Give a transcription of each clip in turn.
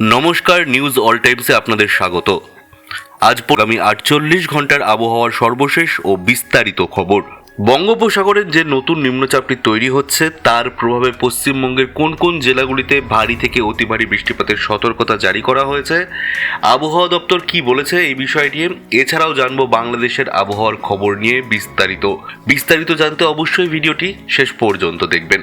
নমস্কার news all টাইমসে আপনাদের স্বাগত। আজ আগামী আটচল্লিশ ঘণ্টার আবহাওয়ার সর্বশেষ ও বিস্তারিত খবর। বঙ্গোপসাগরের যে নতুন নিম্নচাপটি তৈরি হচ্ছে, তার প্রভাবে পশ্চিমবঙ্গের কোন কোন জেলাগুলিতে ভারী থেকে অতি ভারী বৃষ্টিপাতের সতর্কতা জারি করা হয়েছে, আবহাওয়া দপ্তর কি বলেছে এই বিষয় নিয়ে, এছাড়াও জানব বাংলাদেশের আবহাওয়ার খবর নিয়ে বিস্তারিত। বিস্তারিত জানতে অবশ্যই ভিডিওটি শেষ পর্যন্ত দেখবেন।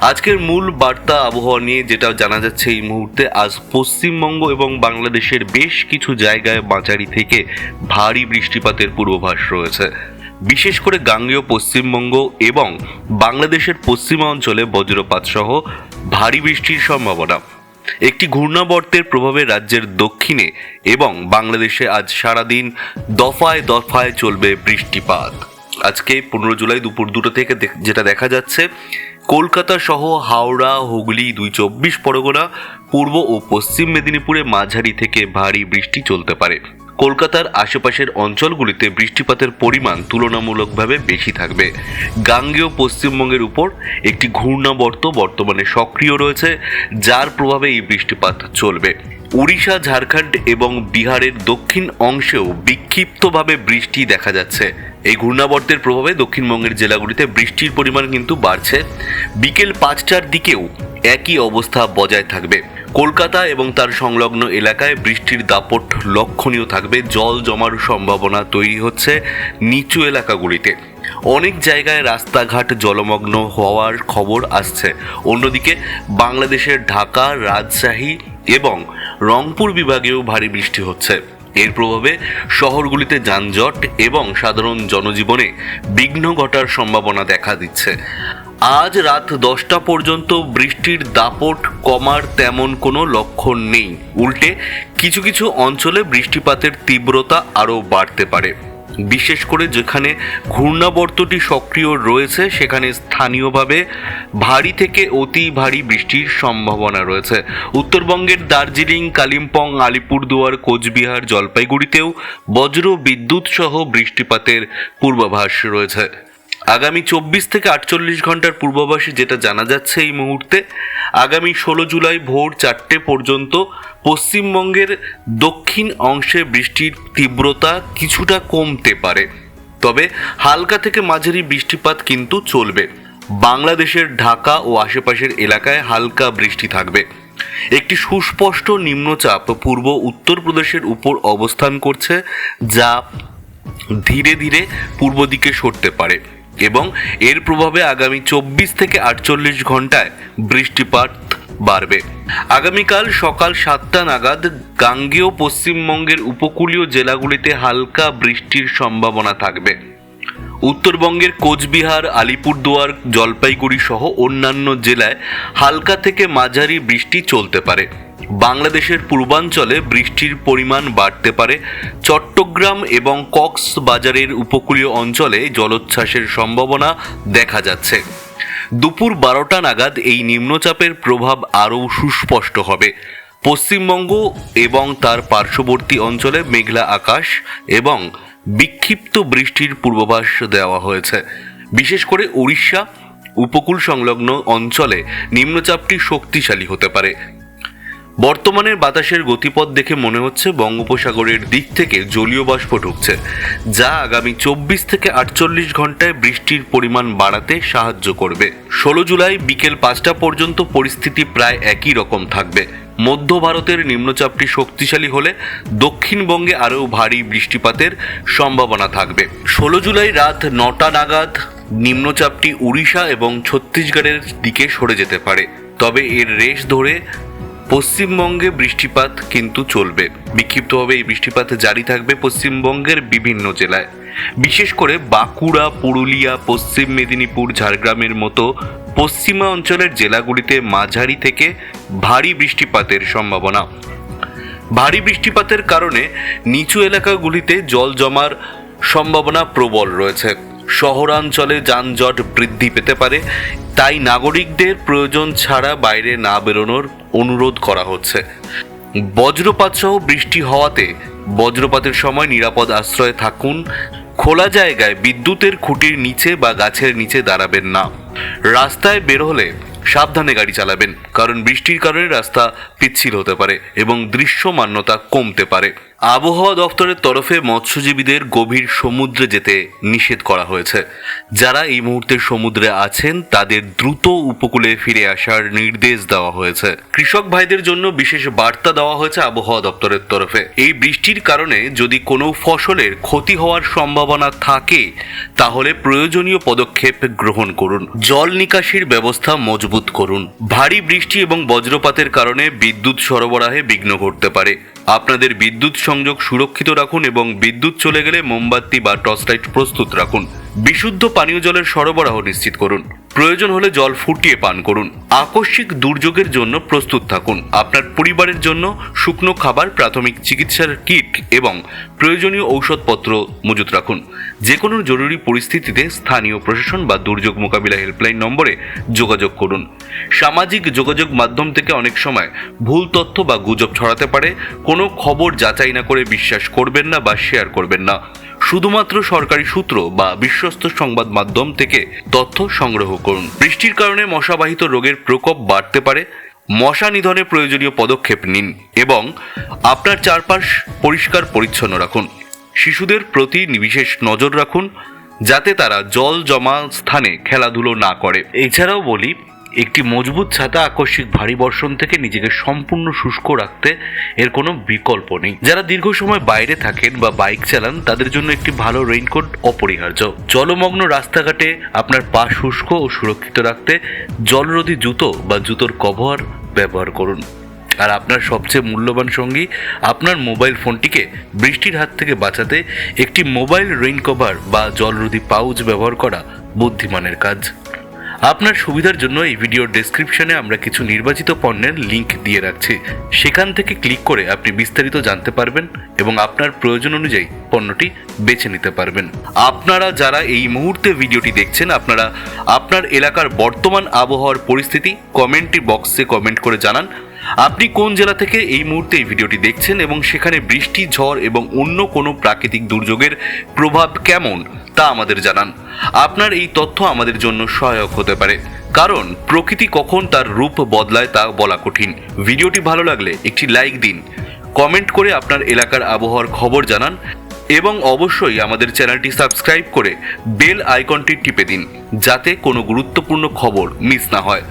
আজকের মূল বার্তা আবহাওয়া নিয়ে যেটা জানা যাচ্ছে এই মুহূর্তে, আজ পশ্চিমবঙ্গ এবং বাংলাদেশের বেশ কিছু জায়গায় মাঝারি থেকে ভারী বৃষ্টিপাতের পূর্বাভাস রয়েছে। বিশেষ করে গাঙ্গেয় পশ্চিমবঙ্গ এবং বাংলাদেশের পশ্চিমা অঞ্চলে বজ্রপাত সহ ভারী বৃষ্টির সম্ভাবনা। একটি ঘূর্ণাবর্তের প্রভাবে রাজ্যের দক্ষিণে এবং বাংলাদেশে আজ সারাদিন দফায় দফায় চলবে বৃষ্টিপাত। আজকে পনেরো জুলাই দুপুর দুটো থেকে যেটা দেখা যাচ্ছে কলকাতা সহ হাওড়া, হুগলি দুই চব্বিশ পরগনা, পূর্ব ও পশ্চিম মেদিনীপুরে মাঝারি থেকে ভারী বৃষ্টি চলতে পারে। কলকাতার আশেপাশের অঞ্চলগুলিতে বৃষ্টিপাতের পরিমাণ তুলনামূলকভাবে বেশি থাকবে। গাঙ্গেয় পশ্চিমবঙ্গের উপর একটি ঘূর্ণাবর্ত বর্তমানে সক্রিয় রয়েছে, যার প্রভাবে এই বৃষ্টিপাত চলবে। উড়িষ্যা, ঝাড়খণ্ড এবং বিহারের দক্ষিণ অংশেও বিক্ষিপ্তভাবে বৃষ্টি দেখা যাচ্ছে। এই ঘূর্ণাবর্তের প্রভাবে দক্ষিণবঙ্গের জেলাগুলিতে বৃষ্টির পরিমাণ কিন্তু বাড়ছে। বিকেল পাঁচটার দিকেও একই অবস্থা বজায় থাকবে। কলকাতা এবং তার সংলগ্ন এলাকায় বৃষ্টির দাপট লক্ষণীয় থাকবে। জল জমার সম্ভাবনা তৈরি হচ্ছে নিচু এলাকাগুলিতে। অনেক জায়গায় রাস্তাঘাট জলমগ্ন হওয়ার খবর আসছে। অন্যদিকে বাংলাদেশের ঢাকা, রাজশাহী এবং রংপুর বিভাগেও ভারী বৃষ্টি হচ্ছে। এর প্রভাবে শহরগুলিতে যানজট এবং সাধারণ জনজীবনে বিঘ্ন ঘটার সম্ভাবনা দেখা দিচ্ছে। আজ রাত দশটা পর্যন্ত বৃষ্টির দাপট, কমার তেমন কোনো লক্ষণ নেই। উল্টে কিছু কিছু অঞ্চলে বৃষ্টিপাতের তীব্রতা আরও বাড়তে পারে। বিশেষ করে যেখানে ঘূর্ণাবর্তটি সক্রিয় রয়েছে, সেখানে স্থানীয়ভাবে ভারী থেকে অতি ভারী বৃষ্টির সম্ভাবনা রয়েছে। উত্তরবঙ্গের দার্জিলিং, কালিম্পং, আলিপুরদুয়ার, কোচবিহার, জলপাইগুড়িতেও বজ্র বিদ্যুৎ সহ বৃষ্টিপাতের পূর্বাভাস রয়েছে। আগামী চব্বিশ থেকে আটচল্লিশ ঘণ্টার পূর্বাভাসে যেটা জানা যাচ্ছে এই মুহূর্তে, আগামী ষোলো জুলাই ভোর চারটে পর্যন্ত পশ্চিমবঙ্গের দক্ষিণ অংশে বৃষ্টির তীব্রতা কিছুটা কমতে পারে। তবে হালকা থেকে মাঝারি বৃষ্টিপাত কিন্তু চলবে। বাংলাদেশের ঢাকা ও আশেপাশের এলাকায় হালকা বৃষ্টি থাকবে। একটি সুস্পষ্ট নিম্নচাপ পূর্ব উত্তরপ্রদেশের উপর অবস্থান করছে, যা ধীরে ধীরে পূর্ব দিকে সরতে পারে। এবং এর প্রভাবে আগামী চব্বিশ থেকে আটচল্লিশ ঘন্টায় বৃষ্টিপাত বাড়বে। আগামীকাল সকাল সাতটা নাগাদ গাঙ্গেয় পশ্চিমবঙ্গের উপকূলীয় জেলাগুলিতে হালকা বৃষ্টির সম্ভাবনা থাকবে। উত্তরবঙ্গের কোচবিহার, আলিপুরদুয়ার, জলপাইগুড়ি সহ অন্যান্য জেলায় হালকা থেকে মাঝারি বৃষ্টি চলতে পারে। বাংলাদেশের পূর্বাঞ্চলে বৃষ্টির পরিমাণ বাড়তে পারে। চট্টগ্রাম এবং কক্সবাজারের উপকূলীয় অঞ্চলে জলোচ্ছ্বাসের সম্ভাবনা দেখা যাচ্ছে। দুপুর বারোটা নাগাদ এই নিম্নচাপের প্রভাব আরও সুস্পষ্ট হবে। পশ্চিমবঙ্গ এবং তার পার্শ্ববর্তী অঞ্চলে মেঘলা আকাশ এবং বিক্ষিপ্ত বৃষ্টির পূর্বাভাস দেওয়া হয়েছে। বিশেষ করে উড়িষ্যা উপকূল সংলগ্ন অঞ্চলে নিম্নচাপটি শক্তিশালী হতে পারে। বর্তমানের বাতাসের গতিপথ দেখে মনে হচ্ছে বঙ্গোপসাগরের দিক থেকে জলীয় বাষ্প ঢুকছে, যা আগামী চব্বিশ থেকে আটচল্লিশ ঘন্টায় বৃষ্টির পরিমাণ বাড়াতে সাহায্য করবে। ষোলো জুলাই বিকেল পাঁচটা পর্যন্ত পরিস্থিতি প্রায় একই রকম থাকবে। মধ্য ভারতের নিম্নচাপটি শক্তিশালী হলে দক্ষিণবঙ্গে আরও ভারী বৃষ্টিপাতের সম্ভাবনা থাকবে। ষোলো জুলাই রাত নটা নাগাদ নিম্নচাপটি উড়িষ্যা এবং ছত্তিশগড়ের দিকে সরে যেতে পারে। তবে এর রেশ ধরে পশ্চিমবঙ্গে বৃষ্টিপাত কিন্তু চলবে। বিক্ষিপ্তভাবে এই বৃষ্টিপাত জারি থাকবে পশ্চিমবঙ্গের বিভিন্ন জেলায়। বিশেষ করে বাঁকুড়া, পুরুলিয়া, পশ্চিম মেদিনীপুর, ঝাড়গ্রামের মতো পশ্চিমা অঞ্চলের জেলাগুলিতে মাঝারি থেকে ভারী বৃষ্টিপাতের সম্ভাবনা। ভারী বৃষ্টিপাতের কারণে নিচু এলাকাগুলিতে জল জমার সম্ভাবনা প্রবল রয়েছে। শহরাঞ্চলে যানজট বৃদ্ধি পেতে পারে, তাই নাগরিকদের প্রয়োজন ছাড়া বাইরে না বেরোনোর অনুরোধ করা হচ্ছে। বজ্রপাত সহ বৃষ্টি হওয়াতে বজ্রপাতের সময় নিরাপদ আশ্রয়ে থাকুন, খোলা জায়গায় বিদ্যুতের খুঁটির নিচে বা গাছের নিচে দাঁড়াবেন না। রাস্তায় বের হলে সাবধানে গাড়ি চালাবেন, কারণ বৃষ্টির কারণে রাস্তা পিচ্ছিল হতে পারে এবং দৃশ্যমান্যতা কমতে পারে। আবহাওয়া দপ্তরের তরফে মৎস্যজীবীদের গভীর সমুদ্রে যেতে নিষেধ করা হয়েছে। যারা এই মুহূর্তে সমুদ্রে আছেন, তাদের দ্রুত উপকূলে ফিরে আসার নির্দেশ দেওয়া হয়েছে। কৃষক ভাইদের জন্য বিশেষ বার্তা দেওয়া হয়েছে আবহাওয়া দপ্তরের তরফে। এই বৃষ্টির কারণে যদি কোনো ফসলের ক্ষতি হওয়ার সম্ভাবনা থাকে, তাহলে প্রয়োজনীয় পদক্ষেপ গ্রহণ করুন। জল নিকাশির ব্যবস্থা মজবুত করুন। ভারী বৃষ্টি এবং বজ্রপাতের কারণে বিদ্যুৎ সরবরাহে বিঘ্ন ঘটতে পারে। আপনাদের বিদ্যুৎ সংযোগ সুরক্ষিত রাখুন এবং বিদ্যুৎ চলে গেলে মোমবাতি বা টর্চ লাইট প্রস্তুত রাখুন। বিশুদ্ধ পানীয় জলের সরবরাহ নিশ্চিত করুন। প্রয়োজন হলে জল ফুটিয়ে পান করুন। আকস্মিক দুর্যোগের জন্য প্রস্তুত থাকুন। আপনার পরিবারের জন্য শুকনো খাবার, প্রাথমিক চিকিৎসার কিট এবং প্রয়োজনীয় ঔষধপত্র মজুত রাখুন। যে কোনো জরুরি পরিস্থিতিতে স্থানীয় প্রশাসন বা দুর্যোগ মোকাবিলা হেল্পলাইন নম্বরে যোগাযোগ করুন। সামাজিক যোগাযোগ মাধ্যম থেকে অনেক সময় ভুল তথ্য বা গুজব ছড়াতে পারে, কোনো খবর যাচাই না করে বিশ্বাস করবেন না বা শেয়ার করবেন না। শুধুমাত্র সরকারি সূত্র বা বিশ্বস্ত সংবাদ মাধ্যম থেকে তথ্য সংগ্রহ করুন। বৃষ্টির কারণে মশাবাহিত রোগের প্রকোপ বাড়তে পারে। মশা নিধনে প্রয়োজনীয় পদক্ষেপ নিন এবং আপনার চারপাশ পরিষ্কার পরিচ্ছন্ন রাখুন। শিশুদের প্রতি বিশেষ নজর রাখুন, যাতে তারা জল জমা স্থানে খেলাধুলো না করে। এছাড়াও বলি একটি মজবুত ছাতা আকস্মিক ভারী বর্ষণ থেকে নিজেকে সম্পূর্ণ শুষ্ক রাখতে এর কোনো বিকল্প নেই। যারা দীর্ঘ সময় বাইরে থাকেন বা বাইক চালান, তাদের জন্য একটি ভালো রেইনকোট অপরিহার্য। জলমগ্ন রাস্তাঘাটে আপনার পা শুষ্ক ও সুরক্ষিত রাখতে জলরোধী জুতো বা জুতোর কভার ব্যবহার করুন। আর আপনার সবচেয়ে মূল্যবান সঙ্গী, আপনার মোবাইল ফোনটিকে বৃষ্টির হাত থেকে বাঁচাতে একটি মোবাইল রেইন কভার বা জলরোধী পাউচ ব্যবহার করা বুদ্ধিমানের কাজ। আপনার সুবিধার জন্য এই ভিডিওর ডেসক্রিপশনে আমরা কিছু নির্বাচিত পণ্যের লিঙ্ক দিয়ে রাখছি। সেখান থেকে ক্লিক করে আপনি বিস্তারিত জানতে পারবেন এবং আপনার প্রয়োজন অনুযায়ী পণ্যটি বেছে নিতে পারবেন। আপনারা যারা এই মুহূর্তে ভিডিওটি দেখছেন, আপনারা আপনার এলাকার বর্তমান আবহাওয়ার পরিস্থিতি কমেন্টটি বক্সে কমেন্ট করে জানান। আপনি কোন জেলা থেকে এই মুহূর্তে এই ভিডিওটি দেখছেন এবং সেখানে বৃষ্টি, ঝড় এবং অন্য কোনো প্রাকৃতিক দুর্যোগের প্রভাব কেমন তা আমাদের জানান। আপনার এই তথ্য আমাদের জন্য সহায়ক হতে পারে। কারণ, প্রকৃতি কখন তার রূপ বদলায় তা বলা কঠিন। ভিডিওটি ভালো লাগলে একটি লাইক দিন, কমেন্ট করে আপনার এলাকার আবহাওয়ার খবর জানান এবং অবশ্যই আমাদের চ্যানেলটি সাবস্ক্রাইব করে বেল আইকনটি টিপে দিন, যাতে কোনো গুরুত্বপূর্ণ খবর মিস না হয়।